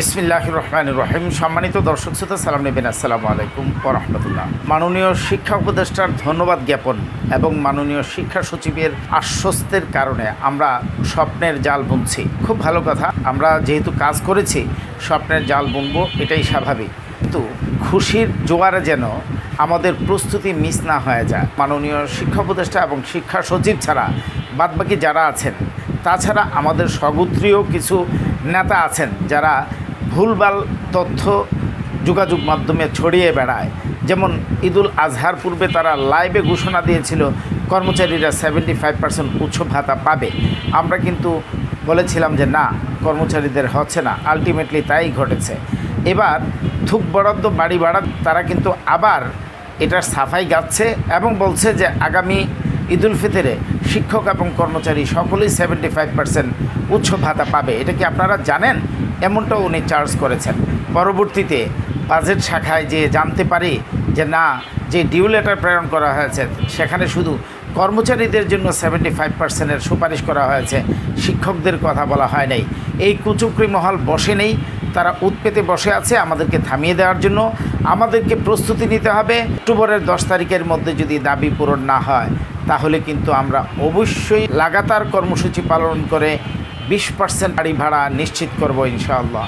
বিসমিল্লাহ রহমান রহিম। সম্মানিত দর্শক শ্রোতা, সালাম নেবেন। আসসালামু আলাইকুম রহমতুল্লাহ। মাননীয় শিক্ষা উপদেষ্টার ধন্যবাদ জ্ঞাপন এবং মাননীয় শিক্ষা সচিবের আশ্বস্তের কারণে আমরা স্বপ্নের জাল বুনছি। খুব ভালো কথা, আমরা যেহেতু কাজ করেছি, স্বপ্নের জাল বুনবো, এটাই স্বাভাবিক। কিন্তু খুশির জোয়ারে যেন আমাদের প্রস্তুতি মিস না হয়ে যায়। মাননীয় শিক্ষা উপদেষ্টা এবং শিক্ষা সচিব ছাড়া বাদবাকি যারা আছেন, তাছাড়া আমাদের স্বগোত্রীয় কিছু নেতা আছেন যারা ভুলভাল তথ্য যোগাযোগ মাধ্যমে ছড়িয়ে বেড়ায়। যেমন ঈদুল আজহার পূর্বে তারা লাইভে ঘোষণা দিয়েছিল, কর্মচারীরা সেভেন্টি ফাইভ পার্সেন্ট উচ্চ ভাতা পাবে। আমরা কিন্তু বলেছিলাম যে না, কর্মচারীদের হচ্ছে না, আলটিমেটলি তাই ঘটেছে। এবার থুক বরাদ্দ বাড়ি বাড়া তারা কিন্তু আবার এটার সাফাই গাচ্ছে এবং বলছে যে আগামী ঈদুল ফিতরে শিক্ষক এবং কর্মচারী সকলেই সেভেন্টি ফাইভ পার্সেন্ট উচ্চ ভাতা পাবে। এটা কি আপনারা জানেন? এমনটাও উনি চার্জ করেছেন। পরবর্তীতে বাজেট শাখায় যে জানতে পারি যে না, যে ডিউ লেটার প্রেরণ করা হয়েছে, সেখানে শুধু কর্মচারীদের জন্য সেভেন্টি ফাইভ পার্সেন্টের সুপারিশ করা হয়েছে, শিক্ষকদের কথা বলা হয় নাই। এই কুচুকরি মহল বসে নেই, তারা উৎপেতে বসে আছে আমাদেরকে থামিয়ে দেওয়ার জন্য। আমাদেরকে প্রস্তুতি নিতে হবে। অক্টোবরের দশ তারিখের মধ্যে যদি দাবি পূরণ না হয়, তাহলে কিন্তু আমরা অবশ্যই লাগাতার কর্মসূচি পালন করে বিশ পার্সেন্ট গাড়ি ভাড়া নিশ্চিত করব ইনশাআল্লাহ।